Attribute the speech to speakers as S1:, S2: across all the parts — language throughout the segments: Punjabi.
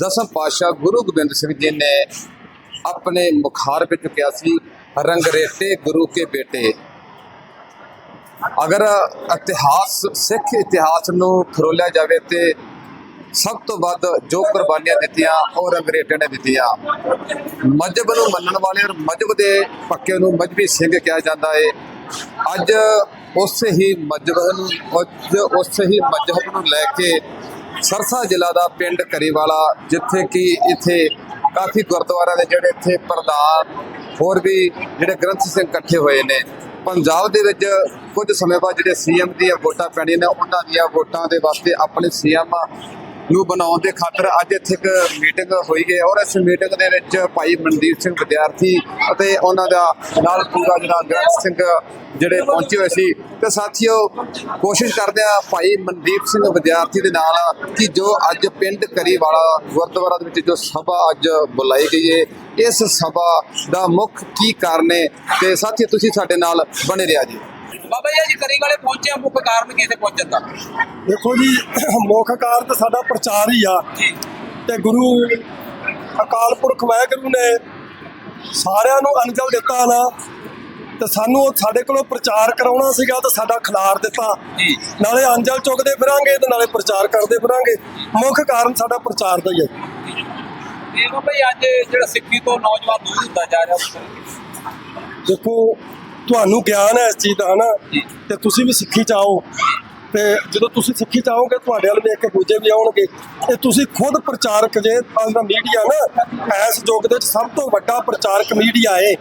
S1: ਦਸਮ ਪਾਤਸ਼ਾਹ ਗੁਰੂ ਗੋਬਿੰਦ ਸਿੰਘ ਜੀ ਨੇ ਆਪਣੇ ਮੁਖਾਰ ਵਿੱਚ ਕਿਹਾ ਸੀ ਰੰਗਰੇਟੇ ਗੁਰੂ ਕੇ ਬੇਟੇ। ਅਗਰ ਇਤਿਹਾਸ, ਸਿੱਖ ਇਤਿਹਾਸ ਨੂੰ ਫਰੋਲਿਆ ਜਾਵੇ ਤੇ ਸਭ ਤੋਂ ਵੱਧ ਜੋ ਕੁਰਬਾਨੀਆਂ ਦਿੱਤੀਆਂ, ਉਹ ਰੰਗਰੇਟੇ ਨੇ ਦਿੱਤੀਆਂ। ਮਜਬ ਨੂੰ ਮੰਨਣ ਵਾਲੇ ਔਰ ਮਜਬ ਦੇ ਪੱਕੇ ਨੂੰ ਮਜਬੀ ਸਿੰਘ ਕਿਹਾ ਜਾਂਦਾ ਹੈ ਅੱਜ ਉਸੇ ਹੀ ਮਜਬ ਨੂੰ, ਅੱਜ ਉਸੇ ਹੀ ਮਜਹਬ ਨੂੰ ਲੈ ਕੇ ਸਰਸਾ ਜ਼ਿਲ੍ਹਾ ਦਾ ਪਿੰਡ ਕਰੀਵਾਲਾ, ਜਿੱਥੇ ਕਿ ਇੱਥੇ ਕਾਫੀ ਗੁਰਦੁਆਰਿਆਂ ਦੇ ਜਿਹੜੇ ਇੱਥੇ ਪ੍ਰਧਾਨ ਹੋਰ ਵੀ ਜਿਹੜੇ ਗ੍ਰੰਥ ਸਿੰਘ ਇਕੱਠੇ ਹੋਏ ਨੇ। ਪੰਜਾਬ ਦੇ ਵਿੱਚ ਕੁਝ ਸਮੇਂ ਬਾਅਦ ਜਿਹੜੇ ਸੀਐਮ ਦੀਆਂ ਵੋਟਾਂ ਪੈਣੀਆਂ ਨੇ, ਉਹਨਾਂ ਦੀਆਂ ਵੋਟਾਂ ਦੇ ਵਾਸਤੇ ਆਪਣੇ ਸੀਐਮ ਨੂੰ ਬਣਾਉਣ ਦੇ ਖਾਤਰ ਅੱਜ ਇੱਥੇ ਇੱਕ ਮੀਟਿੰਗ ਹੋਈ ਹੈ ਔਰ ਇਸ ਮੀਟਿੰਗ ਦੇ ਵਿੱਚ ਭਾਈ ਮਨਦੀਪ ਸਿੰਘ ਵਿਦਿਆਰਥੀ ਅਤੇ ਉਹਨਾਂ ਦਾ ਨਾਲ ਪੂਰਾ ਜਿਹੜਾ ਗ੍ਰੰਥ ਸਿੰਘ ਜਿਹੜੇ ਪਹੁੰਚੇ ਹੋਏ ਸੀ। ਤੇ ਸਾਥੀਓ, ਕੋਸ਼ਿਸ਼ ਕਰਦੇ ਆ ਭਾਈ ਮਨਦੀਪ ਸਿੰਘ ਵਿਦਿਆਰਥੀ ਦੇ ਨਾਲ ਕਿ ਜੋ ਅੱਜ ਪਿੰਡ ਕਰੀਵਾਲਾ ਗੁਰਦੁਆਰਾ ਦੇ ਵਿੱਚ ਜੋ ਸਭਾ ਅੱਜ ਬੁਲਾਈ ਗਈ ਹੈ, ਇਸ ਸਭਾ ਦਾ ਮੁੱਖ ਕੀ ਕਾਰਨ ਹੈ? ਤੇ ਸਾਥੀਓ, ਤੁਸੀਂ ਸਾਡੇ ਨਾਲ ਬਣੇ ਰਿਹਾ ਜੀ।
S2: ਬਾਬਾ ਜੀ ਅੱਜ ਕਰੀ ਵਾਲੇ ਪਹੁੰਚੇ ਆ ਮੁੱਖ ਕਾਰਨ ਕਿਤੇ ਪਹੁੰਚਣ ਦਾ?
S3: ਦੇਖੋ ਜੀ ਮੁੱਖ ਕਾਰਨ ਤਾਂ ਸਾਡਾ ਪ੍ਰਚਾਰ ਹੀ ਆ। ਤੇ ਗੁਰੂ ਅਕਾਲ ਪੁਰਖ ਵਾਹਿਗੁਰੂ ਨੇ ਸਾਰਿਆਂ ਨੂੰ ਅੰਜਲ ਦਿੱਤਾ ਨਾ ਤੇ ਸਾਨੂੰ ਉਹ ਸਾਡੇ ਕੋਲੋਂ ਪ੍ਰਚਾਰ ਕਰਾਉਣਾ ਸੀਗਾ ਤੇ ਸਾਡਾ ਖਿਲਾਰ ਦਿੱਤਾ।
S2: ਜੀ।
S3: ਨਾਲੇ ਅੰਜਲ ਚੁੱਕਦੇ ਫਿਰਾਂਗੇ ਤੇ ਨਾਲੇ ਪ੍ਰਚਾਰ ਕਰਦੇ ਫਿਰਾਂਗੇ। ਮੁੱਖ ਕਾਰਨ ਸਾਡਾ ਪ੍ਰਚਾਰ ਦਾ ਹੀ ਹੈ
S2: ਤੇ ਬਾਬਾ ਜੀ ਅੱਜ ਜਿਹੜਾ ਸਿੱਖੀ ਤੋਂ ਨੌਜਵਾਨ ਦੂਰ ਹੁੰਦਾ ਜਾ ਰਿਹਾ
S3: ਦੇਖੋ ਤੁਹਾਨੂੰ ਗਿਆਨ ਹੈ ਇਸ ਚੀਜ਼ ਦਾ ਹਨਾ। ਤੇ ਤੁਸੀਂ ਵੀ ਸਿੱਖੀ ਚਾਹੋ ਤੇ ਜਦੋਂ ਤੁਸੀਂ ਸਿੱਖੀ ਚਾਹੋਗੇ ਤੁਹਾਡੇ ਵੱਲ ਕੇ ਦੂਜੇ ਵੀ ਆਉਣਗੇ। ਤੇ ਤੁਸੀਂ ਖੁਦ ਪ੍ਰਚਾਰਕ ਜੇ ਦਾ ਮੀਡੀਆ ਨਾ ਇਸ ਯੁੱਗ ਦੇ ਵਿੱਚ ਸਭ ਤੋਂ ਵੱਡਾ ਪ੍ਰਚਾਰਕ ਮੀਡੀਆ ਹੈ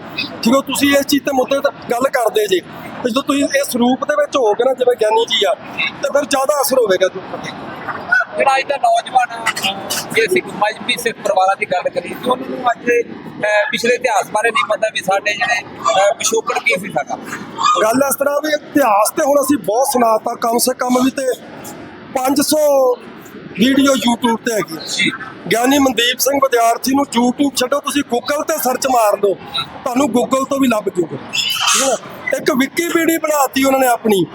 S3: ਠੀਕ ਹੈ? ਤੁਸੀਂ ਇਸ ਚੀਜ਼ ਤੇ ਮੁੱਦੇ ਤੇ ਗੱਲ ਕਰਦੇ ਜੇ। ਤੇ ਜਦੋਂ ਤੁਸੀਂ ਇਸ ਰੂਪ ਦੇ ਵਿੱਚ ਹੋਗੇ ਨਾ ਜਿਵੇਂ ਗਿਆਨੀ ਜੀ ਆ ਤੇ ਫਿਰ ਜ਼ਿਆਦਾ ਅਸਰ ਹੋਵੇਗਾ ਤੁਹਾਡੇ ਤੇ।
S2: ਜਿਹੜਾ ਅੱਜ ਦਾ ਨੌਜਵਾਨ ਜੇ ਸਿੱਖ ਮਜਬੀ ਸਿੱਖ ਪਰਿਵਾਰਾਂ ਦੀ ਗੱਲ ਕਰੀਏ ਤੇ ਉਹਨਾਂ ਨੂੰ ਅੱਜ ਪਿਛਲੇ ਇਤਿਹਾਸ ਬਾਰੇ ਨਹੀਂ ਪਤਾ ਵੀ ਸਾਡੇ ਜਿਹੜੇ ਪਿਛੋਕੜ ਕੀ ਸੀ ਸਾਡਾ।
S3: ਗੱਲ ਇਸ ਤਰ੍ਹਾਂ ਵੀ ਇਤਿਹਾਸ ਤੇ ਹੁਣ ਅਸੀਂ ਬਹੁਤ ਸੁਣਾਤਾ ਕਮ ਸੇ ਕਮ ਵੀ ਤੇ 500 ਵੀਡੀਓ YouTube ਤੇ ਹੈਗੀ।
S2: ਜੀ।
S3: ਗਿਆਨੀ ਮਨਦੀਪ ਸਿੰਘ ਵਿਦਿਆਰਥੀ ਨੂੰ YouTube ਛੱਡੋ ਤੁਸੀਂ Google ਤੇ ਸਰਚ ਮਾਰ ਦਿਓ ਤੁਹਾਨੂੰ Google ਤੋਂ ਵੀ ਲੱਭ ਜੂਗਾ। ਠੀਕ ਹੈ ਇੱਕ ਵਿਕੀਪੀਡੀਆ ਬਣਾਤੀ ਉਹਨਾਂ ਨੇ ਆਪਣੀ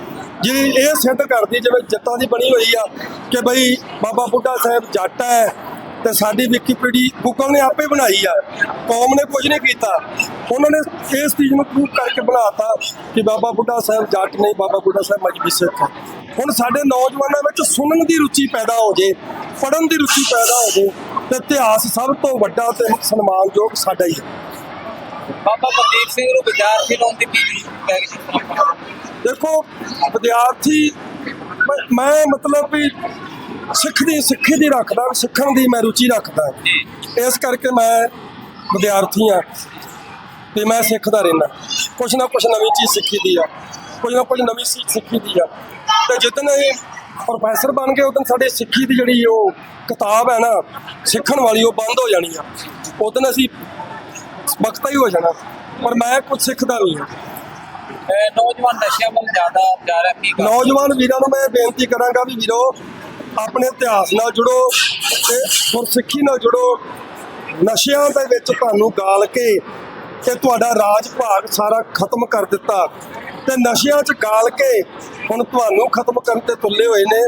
S3: ਜਿਹੜੀ ਇਹ ਸਿੱਧ ਕਰਦੀ ਜਿਵੇਂ ਜੱਟਾਂ ਦੀ ਬਣੀ ਹੋਈ ਆ ਕਿ ਬਈ ਬਾਬਾ ਬੁੱਢਾ ਸਾਹਿਬ ਜੱਟ ਹੈ ਤੇ ਸਾਡੀ ਵਿਕੀਪੀਡੀਆ Google ਨੇ ਆਪੇ ਬਣਾਈ ਆ। ਕੌਮ ਨੇ ਕੁਝ ਨਹੀਂ ਕੀਤਾ। ਉਹਨਾਂ ਨੇ ਇਸ ਚੀਜ਼ ਨੂੰ ਪ੍ਰੂਵ ਕਰਕੇ ਬਣਾਤਾ ਕਿ ਬਾਬਾ ਬੁੱਢਾ ਸਾਹਿਬ ਜੱਟ ਨਹੀਂ ਬਾਬਾ ਬੁੱਢਾ ਸਾਹਿਬ ਮਜਬੀ ਸਿੱਖ ਹੈ ਹੁਣ ਸਾਡੇ ਨੌਜਵਾਨਾਂ ਵਿੱਚ ਸੁਣਨ ਦੀ ਰੁਚੀ ਪੈਦਾ ਹੋ ਜੇ ਪੜਨ ਦੀ ਰੁਚੀ ਪੈਦਾ ਹੋ ਜੇ ਤੇ ਇਤਿਹਾਸ ਸਭ ਤੋਂ ਵੱਡਾ ਤੇ ਸਨਮਾਨਯੋਗ ਸਾਡਾ ਹੀ ਹੈ
S2: ਬਾਬਾ ਮਨਦੀਪ ਸਿੰਘ ਨੂੰ ਵਿਦਿਆਰਥੀ ਲਾਉਣ ਦੀ ਕੀ ਪੈ ਗਈ ਸੀ?
S3: ਦੇਖੋ ਵਿਦਿਆਰਥੀ ਮੈਂ ਮਤਲਬ ਵੀ ਸਿੱਖ ਦੀ ਸਿੱਖੀ ਦੀ ਰੱਖਦਾ ਸਿੱਖਣ ਦੀ ਮੈਂ ਰੁਚੀ ਰੱਖਦਾ।
S2: ਜੀ।
S3: ਇਸ ਕਰਕੇ ਮੈਂ ਵਿਦਿਆਰਥੀ ਆ ਤੇ ਮੈਂ ਸਿੱਖਦਾ ਰਹਿਣਾ ਕੁਛ ਨਾ ਕੁਛ ਨਵੀਂ ਚੀਜ਼ ਸਿੱਖੀ ਦੀ ਆ ਕੁਝ ਨਾ ਕੁਝ ਨਵੀਂ ਚੀਜ਼ ਸਿੱਖੀ ਦੀ ਆ। ਤੇ ਜਿੱਦਣ ਇਹ ਪ੍ਰੋਫੈਸਰ ਬਣ ਗਏ ਉਦੋਂ ਸਾਡੀ ਸਿੱਖੀ ਦੀ ਜਿਹੜੀ ਉਹ ਕਿਤਾਬ ਹੈ ਨਾ ਸਿੱਖਣ ਵਾਲੀ ਉਹ ਬੰਦ ਹੋ ਜਾਣੀ ਆ। ਉਦੋਂ ਅਸੀਂ ਬਖਤਾ ਹੀ ਹੋ ਜਾਣਾ ਪਰ ਮੈਂ ਕੁਝ ਸਿੱਖਦਾ ਨਹੀਂ ਆ।
S2: ਨੌਜਵਾਨ ਨਸ਼ਿਆਂ ਵੱਲ ਜ਼ਿਆਦਾ ਜਾ ਰਿਹਾ?
S3: ਨੌਜਵਾਨ ਵੀਰਾਂ ਨੂੰ ਮੈਂ ਬੇਨਤੀ ਕਰਾਂਗਾ ਵੀ ਵੀਰੋ ਆਪਣੇ ਇਤਿਹਾਸ ਨਾਲ ਜੁੜੋ ਤੇ ਗੁਰਸਿੱਖੀ ਨਾਲ ਜੁੜੋ। ਨਸ਼ਿਆਂ ਦੇ ਵਿੱਚ ਤੁਹਾਨੂੰ ਗਾਲ ਕੇ ਤੇ ਤੁਹਾਡਾ ਰਾਜ ਭਾਗ ਸਾਰਾ ਖਤਮ ਕਰ ਦਿੱਤਾ। ਤੇ ਨਸ਼ਿਆਂ 'ਚ ਗਾਲ ਕੇ ਹੁਣ ਤੁਹਾਨੂੰ ਖਤਮ ਕਰਨ ਤੇ ਤੁੱਲੇ ਹੋਏ ਨੇ।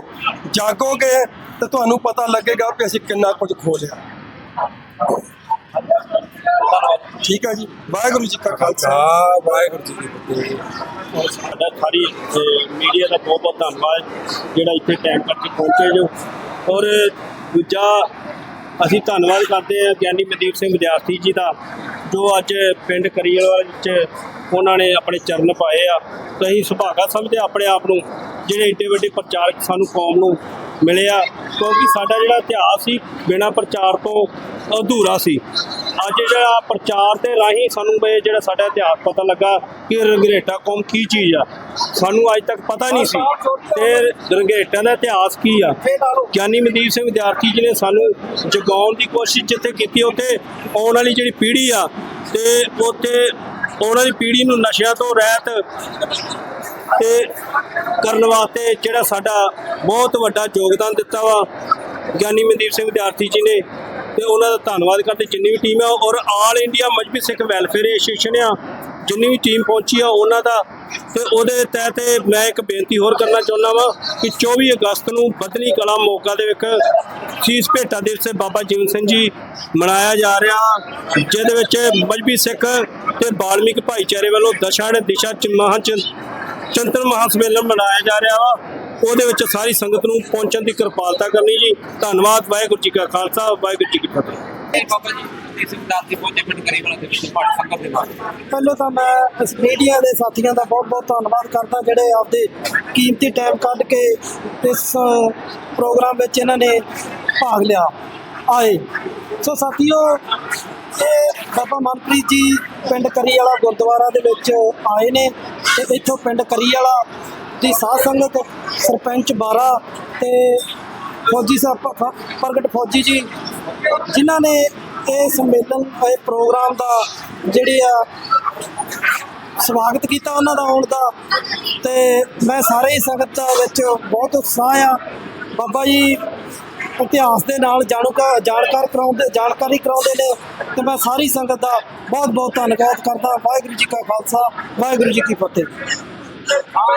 S3: ਜਾਗੋਗੇ ਤੇ ਤੁਹਾਨੂੰ ਪਤਾ ਲੱਗੇਗਾ ਕਿ ਅਸੀਂ ਕਿੰਨਾ ਕੁਝ ਖੋ ਲਿਆ। ਠੀਕ ਹੈ ਜੀ। ਵਾਹਿਗੁਰੂ ਜੀ ਕਾ ਖਾਲਸਾ। ਵਾਹਿਗੁਰੂ ਜੀ ਕੀ ਫਤਿਹ।
S4: ਸਾਡਾ ਸਾਰੀ ਮੀਡੀਆ ਦਾ ਬਹੁਤ ਬਹੁਤ ਧੰਨਵਾਦ ਜਿਹੜਾ ਇੱਥੇ ਟਾਈਮ ਕਰਕੇ ਪਹੁੰਚੇ ਜੋ। ਔਰ ਦੂਜਾ ਅਸੀਂ ਧੰਨਵਾਦ ਕਰਦੇ ਹਾਂ ਗਿਆਨੀ ਮਨਦੀਪ ਸਿੰਘ ਵਿਦਿਆਰਥੀ ਜੀ ਦਾ ਜੋ ਅੱਜ ਪਿੰਡ ਕਰੀਵਾਲਾ ਵਿੱਚ ਉਹਨਾਂ ਨੇ ਆਪਣੇ ਚਰਨ ਪਾਏ ਆ। ਅਸੀਂ ਸੁਭਾਗਾ ਸਮਝਦੇ ਆਪਣੇ ਆਪ ਨੂੰ ਜਿਹੜੇ ਏਡੇ ਵੱਡੇ ਪ੍ਰਚਾਰਕ ਸਾਨੂੰ ਕੌਮ ਨੂੰ ਮਿਲੇ ਆ। ਕਿਉਂਕਿ ਸਾਡਾ ਜਿਹੜਾ ਇਤਿਹਾਸ ਸੀ ਬਿਨਾਂ ਪ੍ਰਚਾਰ ਤੋਂ ਅਧੂਰਾ ਸੀ। ਅੱਜ ਜਿਹੜਾ ਪ੍ਰਚਾਰ ਦੇ ਰਾਹੀਂ ਸਾਨੂੰ ਇਹ ਜਿਹੜਾ ਸਾਡਾ ਇਤਿਹਾਸ ਪਤਾ ਲੱਗਾ ਕਿ ਰੰਗਰੇਟਾ ਕੌਮ ਕੀ ਚੀਜ਼ ਆ। ਸਾਨੂੰ ਅੱਜ ਤੱਕ ਪਤਾ ਨਹੀਂ ਸੀ। ਤੇ ਰੰਗਰੇਟਾ ਦਾ ਇਤਿਹਾਸ ਕੀ ਆ? ਗਿਆਨੀ ਮਨਦੀਪ ਸਿੰਘ ਵਿਦਿਆਰਥੀ ਜੀ ਨੇ ਸਾਨੂੰ ਜਗਾਉਣ ਦੀ ਕੋਸ਼ਿਸ਼ ਜਿੱਥੇ ਕੀਤੀ, ਉੱਥੇ ਆਉਣ ਵਾਲੀ ਜਿਹੜੀ ਪੀੜ੍ਹੀ ਆ, ਤੇ ਉੱਥੇ ਆਉਣ ਵਾਲੀ ਪੀੜ੍ਹੀ ਨੂੰ ਨਸ਼ਿਆਂ ਤੋਂ ਰਹਿਤ ਤੇ ਕਰਨ ਵਾਸਤੇ ਜਿਹੜਾ ਸਾਡਾ ਬਹੁਤ ਵੱਡਾ ਯੋਗਦਾਨ ਦਿੱਤਾ ਵਾ। ਗਿਆਨੀ ਮਨਦੀਪ ਸਿੰਘ ਵਿਦਿਆਰਥੀ ਜੀ ਨੇ ਤੇ ਉਹਨਾਂ ਦਾ ਧੰਨਵਾਦ ਕਰਦੇ ਜਿੰਨੀ ਵੀ ਟੀਮ ਹੈ ਔਰ all India Mazhabi Sikh welfare association ਆ, ਜਿੰਨੀ ਵੀ ਟੀਮ ਪਹੁੰਚੀ ਆ ਉਹਨਾਂ ਦਾ। ਤੇ ਉਹਦੇ ਤਹਿਤ ਮੈਂ ਇੱਕ ਬੇਨਤੀ ਹੋਰ ਕਰਨਾ ਚਾਹੁੰਦਾ ਵਾਂ ਕਿ 24 ਅਗਸਤ ਨੂੰ ਬਦਨੀ ਕਲਾ ਮੋਗਾ ਦੇ ਵਿੱਚ ਸੀਸ ਭੇਟਾ ਦਿਵਸ ਬਾਬਾ ਜੀਵਨ ਸਿੰਘ ਜੀ ਮਨਾਇਆ ਜਾ ਰਿਹਾ, ਜਿਹਦੇ ਵਿੱਚ ਮਜਬੀ ਸਿੱਖ ਤੇ ਬਾਲਮਿਕ ਭਾਈਚਾਰੇ ਵੱਲੋਂ ਦਸ਼ਾ ਦਿਸ਼ਾ ਚ ਮਹਾਂ ਚੰਤਰ ਚੰਤਨ ਮਹਾਸਮੇਲਨ ਮਨਾਇਆ ਜਾ ਰਿਹਾ ਵਾ। ਉਹਦੇ ਵਿੱਚ ਸਾਰੀ ਸੰਗਤ ਨੂੰ ਪਹੁੰਚਣ ਦੀ ਕਿਰਪਾਲਤਾ ਕਰਨੀ ਜੀ। ਧੰਨਵਾਦ ਵਾਹਿਗੁਰੂ ਜੀ ਕਾ ਖਾਲਸਾ ਵਾਹਿਗੁਰੂ ਜੀ ਕੀ ਫਤਿਹ।
S2: ਬਾਬਾ ਜੀ ਇਸ ਵਿਦਿਆਰਥੀ ਪਹੁੰਚੇ ਪਿੰਡ ਕਰੀਬਨ ਦੇ ਵਿੱਚ ਪਾਠ ਸੰਗਤ ਦੇ ਨਾਲ।
S5: ਪਹਿਲਾਂ ਤਾਂ ਮੈਂ ਇਸ ਮੀਡੀਆ ਦੇ ਸਾਥੀਆਂ ਦਾ ਬਹੁਤ ਬਹੁਤ ਧੰਨਵਾਦ ਕਰਦਾ ਜਿਹੜੇ ਆਪਦੇ ਕੀਮਤੀ ਟਾਈਮ ਕੱਢ ਕੇ ਇਸ ਪ੍ਰੋਗਰਾਮ ਵਿੱਚ ਇਹਨਾਂ ਨੇ ਭਾਗ ਲਿਆ। ਆਏ। ਸੋ ਸਾਥੀਓ ਇਹ ਬਾਬਾ ਮਨਪ੍ਰੀਤ ਜੀ ਪਿੰਡ ਕਰੀ ਵਾਲਾ ਗੁਰਦੁਆਰਾ ਦੇ ਵਿੱਚ ਆਏ ਨੇ ਤੇ ਇੱਥੋਂ ਪਿੰਡ ਕਰੀ ਵਾਲਾ ਦੀ ਸਾਧ ਸੰਗਤ ਸਰਪੰਚ ਬਾਰਾ ਤੇ ਫੌਜੀ ਸਾਹਿਬ ਪ- ਪ੍ਰਗਟ ਫੌਜੀ ਜੀ, ਜਿਨ੍ਹਾਂ ਨੇ ਇਹ ਸੰਮੇਲਨ, ਇਹ ਪ੍ਰੋਗਰਾਮ ਦਾ ਜਿਹੜੀ ਆ ਸਵਾਗਤ ਕੀਤਾ ਉਹਨਾਂ ਦਾ ਆਉਣ ਦਾ ਤੇ ਮੈਂ ਸਾਰੇ ਸੰਗਤ ਵਿੱਚ ਬਹੁਤ ਉਤਸ਼ਾਹ ਆ ਬਾਬਾ ਜੀ ਇਤਿਹਾਸ ਦੇ ਨਾਲ ਜਾਣੂਕਾ ਜਾਣਕਾਰ ਕਰਾਉਂਦੇ ਜਾਣਕਾਰੀ ਕਰਾਉਂਦੇ ਨੇ ਤੇ ਮੈਂ ਸਾਰੀ ਸੰਗਤ ਦਾ ਬਹੁਤ ਬਹੁਤ ਧੰਨਵਾਦ ਕਰਦਾ। ਵਾਹਿਗੁਰੂ ਜੀ ਕਾ ਖਾਲਸਾ, ਵਾਹਿਗੁਰੂ ਜੀ ਕੀ ਫਤਿਹ।